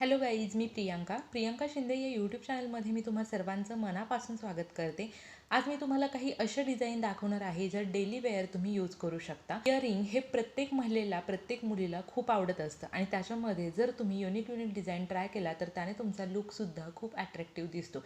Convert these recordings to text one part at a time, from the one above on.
Hello guys मी प्रियांका. प्रियांका शिंदे या YouTube चॅनलमध्ये मी तुम्हा सर्वांचं मनापासून स्वागत करते. आज मी तुम्हाला काही अशा डिझाईन दाखवणार आहे ज्या डेली वेअर तुम्ही यूज करू शकता. इयरिंग हे प्रत्येक महिलेला प्रत्येक मुलीला खूप आवडत असतं आणि त्याच्यामध्ये जर तुम्ही युनिक युनिक डिझाईन ट्राय केला तर त्याने तुमचा लुकसुद्धा खूप अट्रॅक्टिव्ह दिसतो.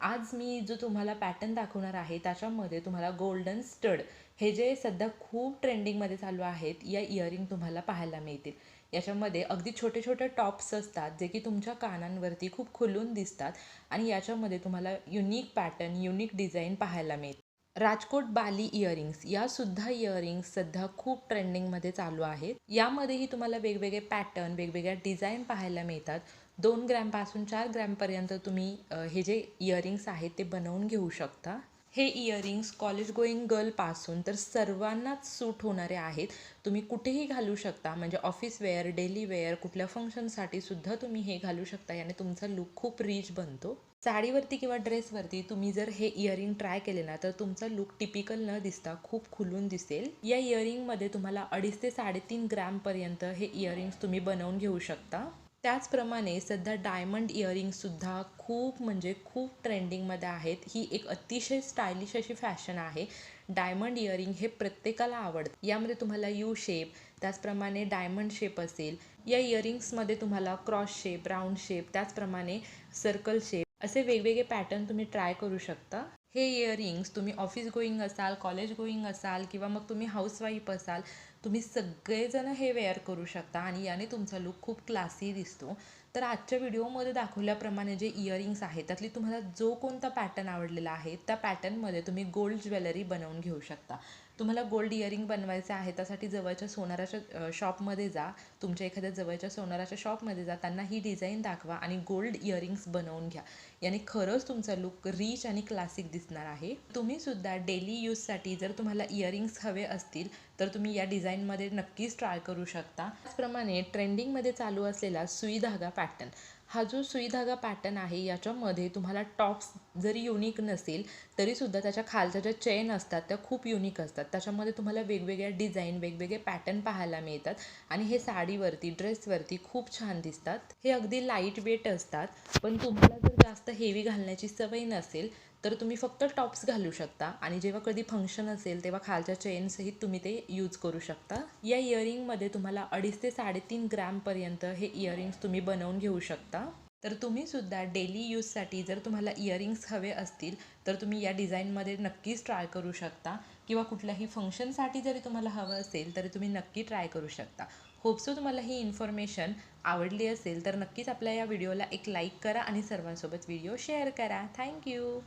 आज मी जो तुम्हाला पॅटर्न दाखवणार आहे त्याच्यामध्ये तुम्हाला गोल्डन स्टड हे जे सध्या खूप ट्रेंडिंगमध्ये चालू आहेत या इयरिंग तुम्हाला पाहायला मिळतील. याच्यामध्ये अगदी छोटे छोटे टॉप्स असतात जे की तुमच्या कानांवरती खूप खुलून दिसतात आणि याच्यामध्ये तुम्हाला युनिक पॅटर्न युनिक डिझाईन पाहायला मिळते. राजकोट बाली इयरिंग्स यासुद्धा इयरिंग्स सध्या खूप ट्रेंडिंगमध्ये चालू आहेत. यामध्येही तुम्हाला वेगवेगळे पॅटर्न वेगवेगळ्या डिझाईन पाहायला मिळतात. दोन ग्रॅमपासून चार ग्रॅमपर्यंत तुम्ही हे जे इयरिंग्स आहेत ते बनवून घेऊ शकता. हे इयरिंग्स कॉलेज गोईंग गर्लपासून तर सर्वांनाच सूट होणारे आहेत. तुम्ही कुठेही घालू शकता. म्हणजे ऑफिस वेअर डेली वेअर कुठल्या फंक्शनसाठी सुद्धा तुम्ही हे घालू शकता. याने तुमचा लुक खूप रिच बनतो. साडीवरती किंवा ड्रेसवरती तुम्ही जर हे इयरिंग ट्राय केले ना तर तुमचा लुक टिपिकल न दिसता खूप खुलून दिसेल. या इयरिंगमध्ये तुम्हाला अडीच ते साडेतीन ग्रॅमपर्यंत हे इयरिंग्स तुम्ही बनवून घेऊ शकता. त्याचप्रमाणे सध्या डायमंड इयरिंगसुद्धा खूप म्हणजे खूप ट्रेंडिंगमध्ये आहेत. ही एक अतिशय स्टायलिश अशी फॅशन आहे. डायमंड इयरिंग हे प्रत्येकाला आवडतं. यामध्ये तुम्हाला यू शेप त्याचप्रमाणे डायमंड शेप असेल या इयरिंग्समध्ये तुम्हाला क्रॉस शेप राऊंड शेप त्याचप्रमाणे सर्कल शेप असे वेगवेगळे पॅटर्न तुम्ही ट्राय करू शकता. हे इयरिंग्स तुम्ही ऑफिस गोईंग असाल कॉलेज गोईंग असाल किंवा मग तुम्ही हाऊसवाईफ असाल तुम्ही सगळेजण हे वेअर करू शकता आणि याने तुमचा लुक खूप क्लासी दिसतो. तर आजच्या व्हिडिओमध्ये दाखवल्याप्रमाणे जे इयरिंग्स आहेत त्यातली तुम्हाला जो कोणता पॅटर्न आवडलेला आहे त्या पॅटर्नमध्ये तुम्ही गोल्ड ज्वेलरी बनवून घेऊ शकता. तुम्हाला गोल्ड इयरिंग बनवायचं आहे त्यासाठी जवळच्या सोनाराच्या शॉपमध्ये जा. तुमच्या एखाद्या जवळच्या सोनाराच्या शॉपमध्ये जा. त्यांना ही डिझाईन दाखवा आणि गोल्ड इयरिंग्स बनवून घ्या. याने खरंच तुमचा लुक रिच आणि क्लासिक दिसणार आहे. तुम्ही सुद्धा डेली यूजसाठी जर तुम्हाला इयरिंग्स हवे असतील तर तुम्ही या डिझाईनमध्ये नक्कीच ट्राय करू शकता. त्याचप्रमाणे ट्रेंडिंगमध्ये चालू असलेला सुई धागा पॅटर्न. हा जो सुई धागा पॅटर्न आहे याच्यामध्ये तुम्हाला टॉप्स जरी युनिक नसेल तरीसुद्धा त्याच्या खालच्या ज्या चेन असतात त्या खूप युनिक असतात. त्याच्यामध्ये तुम्हाला वेगवेगळ्या डिझाईन वेगवेगळे पॅटर्न पाहायला मिळतात आणि हे साडीवरती ड्रेसवरती खूप छान दिसतात. हे अगदी लाइट वेट असतात पण तुम्हाला जर जास्त हेवी घालण्याची सवय नसेल तर तुम्ही फक्त टॉप्स घालू शकता. आणि जेव्हा कधी फंक्शन असेल तेव्हा खालच्या चेनसहित तुम्ही ते यूज करू शकता. या इयरिंगमध्ये तुम्हाला अडीच ते साडेतीन ग्रॅमपर्यंत हे इयरिंग्स तुम्ही बनवून घेऊ शकता. तर तुम्ही सुद्धा डेली यूजसाठी जर तुम्हाला इयरिंग्स हवे असतील तर तुम्ही या डिझाईनमध्ये नक्कीच ट्राय करू शकता. किंवा कुठल्याही फंक्शनसाठी जरी तुम्हाला हवं असेल तरी तुम्ही नक्की ट्राय करू शकता. होपसो तुम्हाला ही इन्फॉर्मेशन आवडली असेल तर नक्कीच आपल्या या व्हिडिओला एक लाईक करा आणि सर्वांसोबत व्हिडिओ शेअर करा. थँक्यू